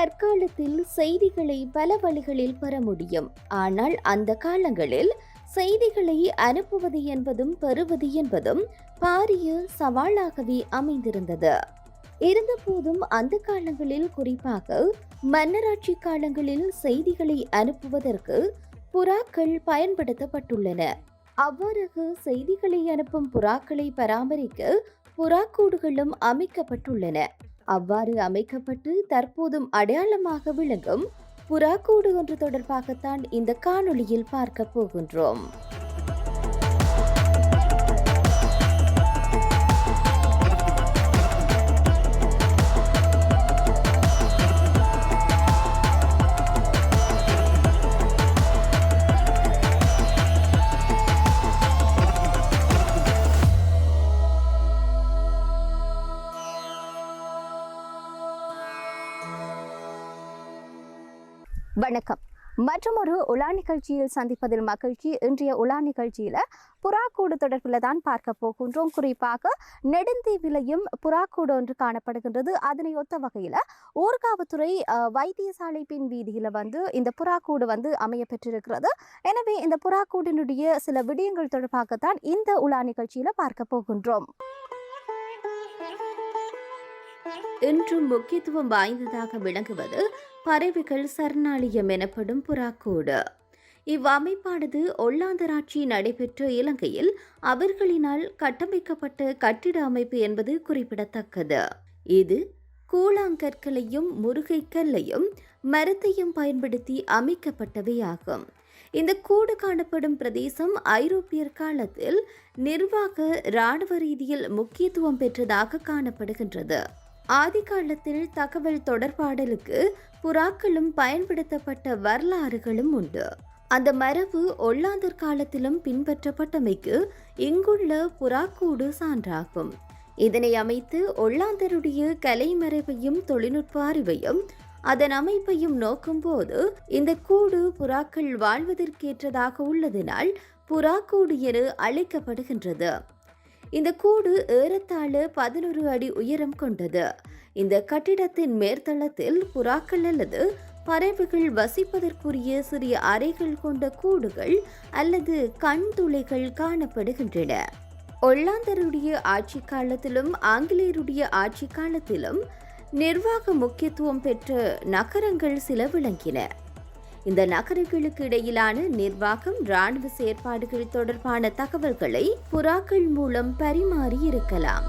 தற்காலத்தில் செய்திகளை பல வழிகளில் பெற முடியும். ஆனால் அந்த காலங்களில் செய்திகளை அனுப்புவது என்பதும் பெறுவது என்பதும் பாரிய சவாலாகவே அமைந்திருந்தது. இருந்தபோதும் அந்த காலங்களில் குறிப்பாக மன்னராட்சி காலங்களில் செய்திகளை அனுப்புவதற்கு புறாக்கள் பயன்படுத்தப்பட்டுள்ளன. அவ்வாறாக செய்திகளை அனுப்பும் புறாக்களை பராமரிக்க புறாக்கூடுகளும் அமைக்கப்பட்டுள்ளன. அவ்வாறு அமைக்கப்பட்டு தற்போதும் அடையாளமாக விளங்கும் புறாக்கூடு ஒன்று தொடர்பாகத்தான் இந்த காணொளியில் பார்க்க போகின்றோம். வணக்கம். மற்றும் ஒரு உலா நிகழ்ச்சியில் சந்திப்பதில் மகிழ்ச்சி. இன்றைய உலா நிகழ்ச்சியில் புறாக்கூடு தொடர்பில் தான் பார்க்க போகின்றோம். குறிப்பாக நெடுந்தீவிலையும் புறாக்கூடு ஒன்று காணப்படுகின்றது. அதனை ஒத்த வகையில் ஊர்காவத்துறை வைத்தியசாலை பின் வீதியில் வந்து இந்த புறாக்கூடு வந்து அமைய பெற்றிருக்கிறது. எனவே இந்த புறாக்கூடினுடைய சில விடயங்கள் தொடர்பாகத்தான் இந்த உலா நிகழ்ச்சியில் பார்க்க போகின்றோம். இன்றும் முக்கியத்துவம் வாய்ந்ததாக விளங்குவது பறவைகள் சரணாலயம் எனப்படும் புறாக்கூடு. இவ்வமைப்பானது ஒல்லாந்தராட்சி நடைபெற்ற இலங்கையில் அவர்களினால் கட்டமைக்கப்பட்ட கட்டிட அமைப்பு என்பது குறிப்பிடத்தக்கது. இது கூழாங்கற்களையும் முருகை கல்லையும் மரத்தையும் பயன்படுத்தி அமைக்கப்பட்டவையாகும் இந்த கூடு காணப்படும் பிரதேசம் ஐரோப்பியர் காலத்தில் நிர்வாக இராணுவ ரீதியில் முக்கியத்துவம் பெற்றதாக காணப்படுகின்றது. ஆதி காலத்தில் தகவல் தொடர்பாடலுக்கு புறாக்களும் பயன்படுத்தப்பட்ட வரலாறுகளும் உண்டு. அந்த மரபு ஒல்லாந்தர் காலத்திலும் பின்பற்றப்பட்டமைக்கு இங்குள்ள புறாக்கூடு சான்றாகும். இதனை அமைத்து ஒல்லாந்தருடைய கலைமரபையும் தொழில்நுட்ப அறிவையும் அதன் அமைப்பையும் நோக்கும்போது இந்த கூடு புறாக்கள் வாழ்வதற்கேற்றதாக உள்ளதினால் புறாக்கூடு என அழைக்கப்படுகின்றது. இந்த கூடு ஏறத்தாழ பதினொரு அடி உயரம் கொண்டது. இந்த கட்டிடத்தின் மேற்தளத்தில் புறாக்கள் அல்லது பறவைகள் வசிப்பதற்குரிய சிறிய அறைகள் கொண்ட கூடுகள் அல்லது கண் துளைகள் காணப்படுகின்றன. ஒல்லாந்தருடைய ஆட்சி காலத்திலும் ஆங்கிலேயருடைய ஆட்சி காலத்திலும் நிர்வாக முக்கியத்துவம் பெற்ற நகரங்கள் சில விளங்கின இந்த நகரங்களுக்கு இடையிலான நிர்வாகம் ராணுவ செயற்பாடுகள் தொடர்பான தகவல்களை புறாக்கள் மூலம் பரிமாறி இருக்கலாம்.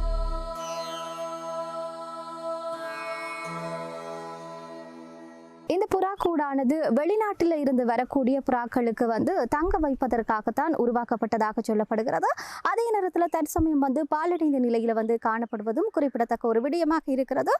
இந்த புறாக்கூடானது வெளிநாட்டில் இருந்து வரக்கூடிய புறாக்களுக்கு வந்து தங்க வைப்பதற்காகத்தான் உருவாக்கப்பட்டதாக சொல்லப்படுகிறது. அதே நேரத்தில் தற்சமயம் வந்து பாலடைந்த நிலையில் வந்து காணப்படுவதும் குறிப்பிடத்தக்க ஒரு விடயமாக இருக்கிறது.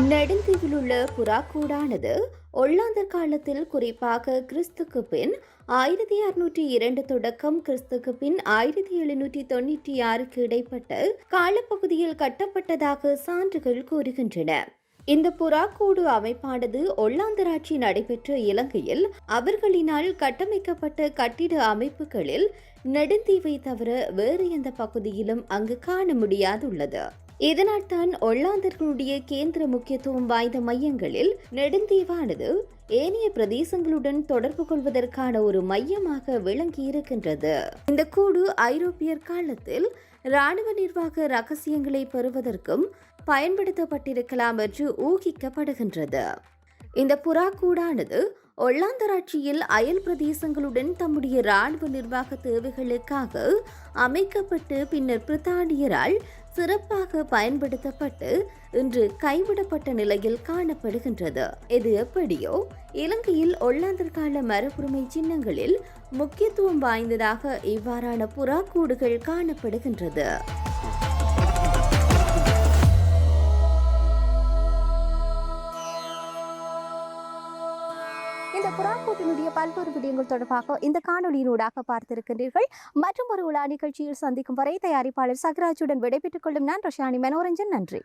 நெடுந்தீவில் உள்ள புறாக்கூடானது ஒல்லாந்தர் காலத்தில் குறிப்பாக கிறிஸ்துக்கு பின் ஆயிரத்தி அறுநூற்றி இரண்டு தொடக்கம் கிறிஸ்துக்கு பின் ஆயிரத்தி எழுநூற்றி தொண்ணூற்றி ஆறுக்கு இடைப்பட்ட காலப்பகுதியில் கட்டப்பட்டதாக சான்றுகள் கூறுகின்றன. இந்த புறாக்கூடு அமைப்பானது ஒல்லாந்தராட்சி நடைபெற்ற இலங்கையில் அவர்களினால் கட்டமைக்கப்பட்ட கட்டிட அமைப்புகளில் நெடுந்தீவை தவிர வேறு எந்த பகுதியிலும் அங்கு காண முடியாதுள்ளது. இதனால் தான் ஒல்லாந்தர்களுடைய கேந்திர முக்கியத்துவம் வாய்ந்த மையங்களில் நெடுந்தீவானது ஏனைய பிரதேசங்களுடன் தொடர்பு கொள்வதற்கான ஒரு மையமாக விளங்கி இருக்கின்றது இந்த கூடு ஐரோப்பியர் காலத்தில் இராணுவ நிர்வாக ரகசியங்களை பெறுவதற்கும் பயன்படுத்தப்பட்டிருக்கலாம் என்று ஊகிக்கப்படுகின்றது. இந்த புறாக்கூடானது ஒல்லாந்தராட்சியில் அயல் பிரதேசங்களுடன் தம்முடைய இராணுவ நிர்வாக தேவைகளுக்காக அமைக்கப்பட்டு பின்னர் பிரித்தானியரால் சிறப்பாக பயன்படுத்தப்பட்டு இன்று கைவிடப்பட்ட நிலையில் காணப்படுகின்றது. இது எப்படியோ இலங்கையில் ஒல்லாந்தர் கால மரபுரிமை சின்னங்களில் முக்கியத்துவம் வாய்ந்ததாக இவ்வாறான புறாக்கூடுகள் காணப்படுகின்றது. புறாக்கூட்டினுடைய பல்வேறு விடயங்கள் தொடர்பாக இந்த காணொலியினூடாக பார்த்திருக்கின்றீர்கள். மற்றும் ஒரு உலா நிகழ்ச்சியில் சந்திக்கும் வரை தயாரிப்பாளர் சகராஜுடன் விடைபெற்றுக் கொள்ளும் நான் ரஷானி மனோரஞ்சன். நன்றி.